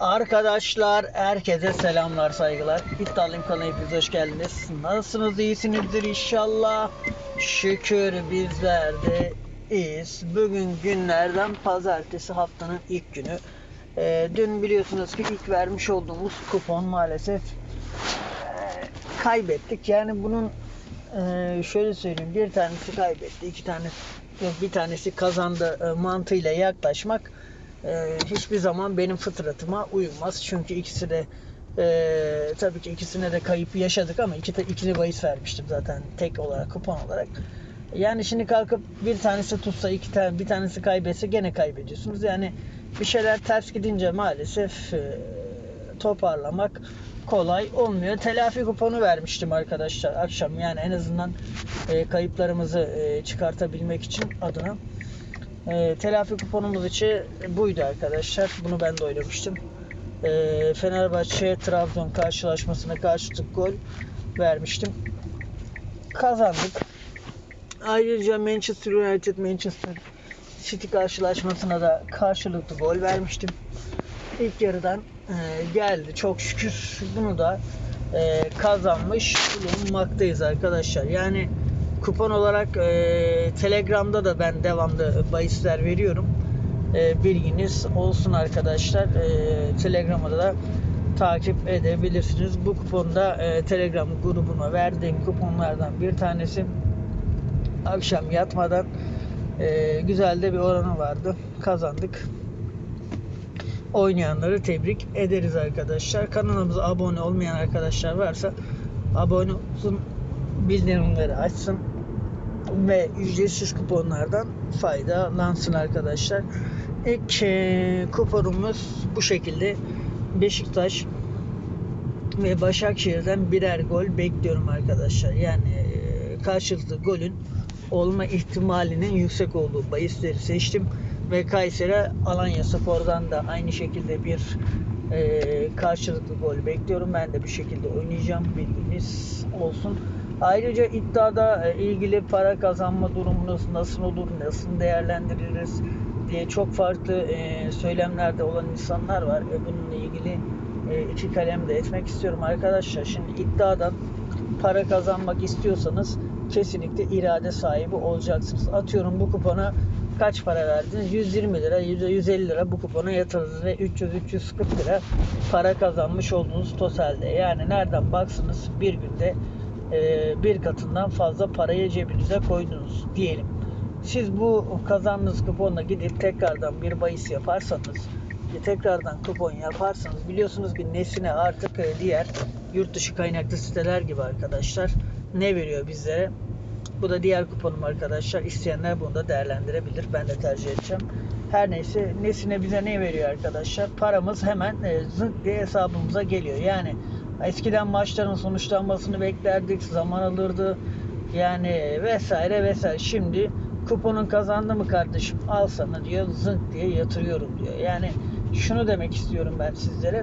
Arkadaşlar herkese selamlar saygılar. İddialıyım kanalına hepiniz hoş geldiniz. Nasılsınız iyisinizdir inşallah. Şükür bizler de iyiyiz. Bugün günlerden pazartesi haftanın ilk günü. Ee, dün biliyorsunuz ki ilk vermiş olduğumuz kupon maalesef e, kaybettik. Yani bunun e, şöyle söyleyeyim bir tanesi kaybetti, iki tanesi bir tanesi kazandı e, mantığıyla yaklaşmak e, hiçbir zaman benim fıtratıma uymaz. Çünkü ikisi de e, tabii ki ikisine de kayıp yaşadık ama iki, ikili bahis vermiştim zaten tek olarak kupon olarak. Yani şimdi kalkıp bir tanesi tutsa iki tane bir tanesi kaybetse gene kaybediyorsunuz. Yani bir şeyler ters gidince maalesef e, toparlamak kolay olmuyor. Telafi kuponu vermiştim arkadaşlar akşam. Yani en azından e, kayıplarımızı e, çıkartabilmek için adına. E, telafi kuponumuz için buydu arkadaşlar. Bunu ben de oynamıştım. E, Fenerbahçe Trabzon karşılaşmasına karşılık gol vermiştim. Kazandık. Ayrıca Manchester United Manchester City karşılaşmasına da karşılıklı gol vermiştim. İlk yarıdan e, geldi çok şükür. Bunu da e, kazanmış bulunmaktayız arkadaşlar. Yani kupon olarak e, Telegram'da da ben devamlı bahisler veriyorum. E, bilginiz olsun arkadaşlar. E, Telegram'da da takip edebilirsiniz. Bu kuponda e, Telegram grubuna verdiğim kuponlardan bir tanesi akşam yatmadan e, güzel de bir oranı vardı. Kazandık. Oynayanları tebrik ederiz arkadaşlar. Kanalımıza abone olmayan arkadaşlar varsa abone olsun, bildirimleri açsın ve ücretsiz kuponlardan faydalansın arkadaşlar. İlk e, kuponumuz bu şekilde. Beşiktaş ve Başakşehir'den birer gol bekliyorum arkadaşlar. Yani e, karşılıklı golün olma ihtimalinin yüksek olduğu bahisleri seçtim. Ve Kayseri Alanya Spor'dan da aynı şekilde bir e, karşılıklı gol bekliyorum. Ben de bir şekilde oynayacağım. Bilginiz olsun. Ayrıca iddiada e, ilgili para kazanma durumunuz nasıl olur, nasıl değerlendiririz diye çok farklı e, söylemlerde olan insanlar var. bununla ilgili e, iki kalem de etmek istiyorum arkadaşlar. Şimdi iddiadan para kazanmak istiyorsanız kesinlikle irade sahibi olacaksınız. Atıyorum bu kupona kaç para verdiniz? 120 lira, 150 lira bu kupona yatırdınız ve 300-340 lira para kazanmış oldunuz totalde. Yani nereden baksanız bir günde bir katından fazla parayı cebinize koydunuz diyelim. Siz bu kazandığınız kuponla gidip tekrardan bir bahis yaparsanız tekrardan kupon yaparsanız biliyorsunuz ki Nesine artık e, diğer yurt dışı kaynaklı siteler gibi arkadaşlar ne veriyor bizlere? Bu da diğer kuponum arkadaşlar. İsteyenler bunu da değerlendirebilir. Ben de tercih edeceğim. Her neyse Nesine bize ne veriyor arkadaşlar? Paramız hemen e, diye hesabımıza geliyor. Yani eskiden maçların sonuçlanmasını beklerdik. Zaman alırdı. Yani vesaire vesaire. Şimdi kuponun kazandı mı kardeşim al sana diyor zınk diye yatırıyorum diyor. Yani şunu demek istiyorum ben sizlere.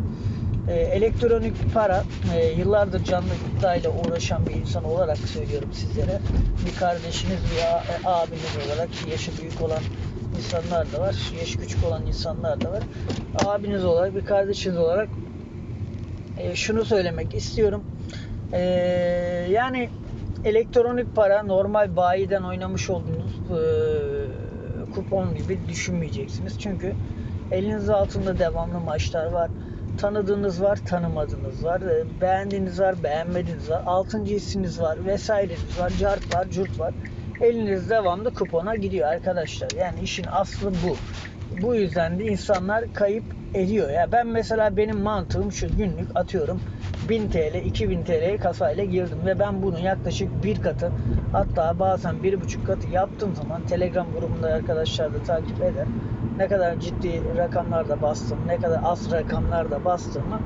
E, elektronik para e, yıllardır canlı iddiayla uğraşan bir insan olarak söylüyorum sizlere. Bir kardeşiniz, bir e, abiniz olarak yaşı büyük olan insanlar da var. Yaşı küçük olan insanlar da var. Abiniz olarak, bir kardeşiniz olarak e, şunu söylemek istiyorum. E, yani elektronik para normal bayiden oynamış olduğunuz e, kupon gibi düşünmeyeceksiniz. Çünkü elinizin altında devamlı maçlar var. Tanıdığınız var, tanımadığınız var. e, Beğendiğiniz var, beğenmediğiniz var. Altıncı hissiniz var, vesaireniz var. Cart var, curt var. Eliniz devamlı kupona gidiyor arkadaşlar. Yani işin aslı bu. Bu yüzden de insanlar kayıp ediyor. Ya ben mesela benim mantığım şu günlük atıyorum 1000 TL, 2000 TL kasayla girdim ve ben bunun yaklaşık bir katı hatta bazen bir buçuk katı yaptığım zaman Telegram grubunda arkadaşlar da takip eder. Ne kadar ciddi rakamlarda bastım, ne kadar az rakamlarda bastığımı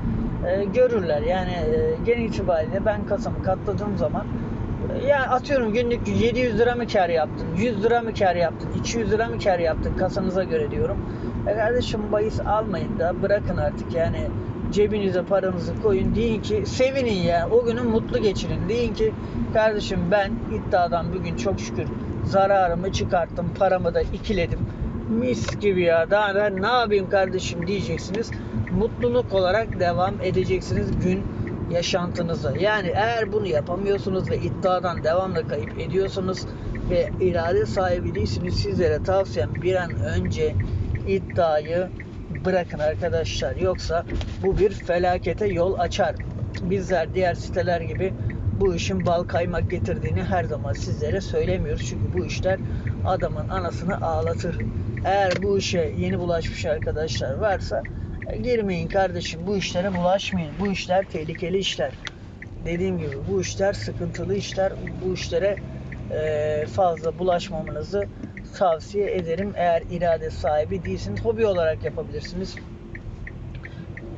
e, görürler. Yani e, genel itibariyle ben kasamı katladığım zaman ya atıyorum günlük 700 lira mı kar yaptın, 100 lira mı kar yaptın, 200 lira mı kar yaptın kasanıza göre diyorum. E kardeşim bahis almayın da bırakın artık yani cebinize paranızı koyun. Deyin ki sevinin ya o günü mutlu geçirin. Deyin ki kardeşim ben iddiadan bugün çok şükür zararımı çıkarttım. Paramı da ikiledim. Mis gibi ya daha ben ne yapayım kardeşim diyeceksiniz. mutluluk olarak devam edeceksiniz gün yaşantınıza. Yani eğer bunu yapamıyorsunuz ve iddiadan devamlı kayıp ediyorsunuz ve irade sahibi değilsiniz sizlere tavsiyem bir an önce iddiayı bırakın arkadaşlar. Yoksa bu bir felakete yol açar. Bizler diğer siteler gibi bu işin bal kaymak getirdiğini her zaman sizlere söylemiyoruz. Çünkü bu işler adamın anasını ağlatır. Eğer bu işe yeni bulaşmış arkadaşlar varsa girmeyin kardeşim. Bu işlere bulaşmayın. Bu işler tehlikeli işler. Dediğim gibi bu işler sıkıntılı işler. Bu işlere e, fazla bulaşmamanızı tavsiye ederim. Eğer irade sahibi değilsiniz, hobi olarak yapabilirsiniz.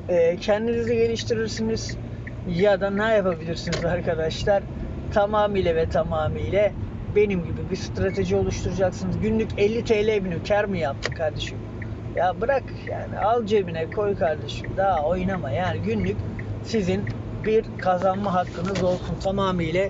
E, kendinizi geliştirirsiniz ya da ne yapabilirsiniz arkadaşlar? Tamamıyla ve tamamıyla benim gibi bir strateji oluşturacaksınız. Günlük 50 TL bini kar mı yaptın kardeşim? Ya bırak yani al cebine koy kardeşim. Daha oynama yani günlük sizin bir kazanma hakkınız olsun. Tamamıyla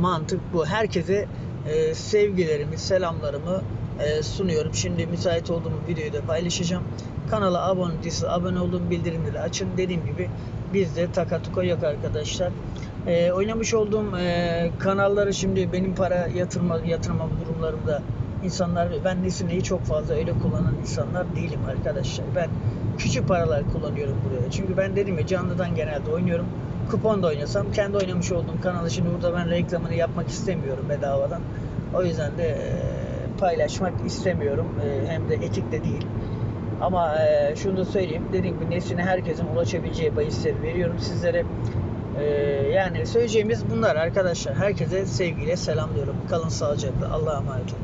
mantık bu. Herkese e, sevgilerimi, selamlarımı e, sunuyorum. Şimdi müsait olduğum videoyu da paylaşacağım. Kanala abone değilseniz abone olun, bildirimleri açın. Dediğim gibi bizde takatuka yok arkadaşlar. E, oynamış olduğum e, kanalları şimdi benim para yatırma yatırmam durumlarımda insanlar ben Nesine'yi çok fazla öyle kullanan insanlar değilim arkadaşlar. Ben küçük paralar kullanıyorum buraya. Çünkü ben dedim ya canlıdan genelde oynuyorum. Kupon da oynasam kendi oynamış olduğum kanalı şimdi burada ben reklamını yapmak istemiyorum bedavadan. O yüzden de e, paylaşmak istemiyorum. E, hem de etik de değil. Ama e, şunu da söyleyeyim. Dediğim gibi Nesine herkesin ulaşabileceği bahisleri veriyorum sizlere. Yani söyleyeceğimiz bunlar arkadaşlar. Herkese sevgiyle selamlıyorum. Kalın sağlıcakla. Allah'a emanet olun.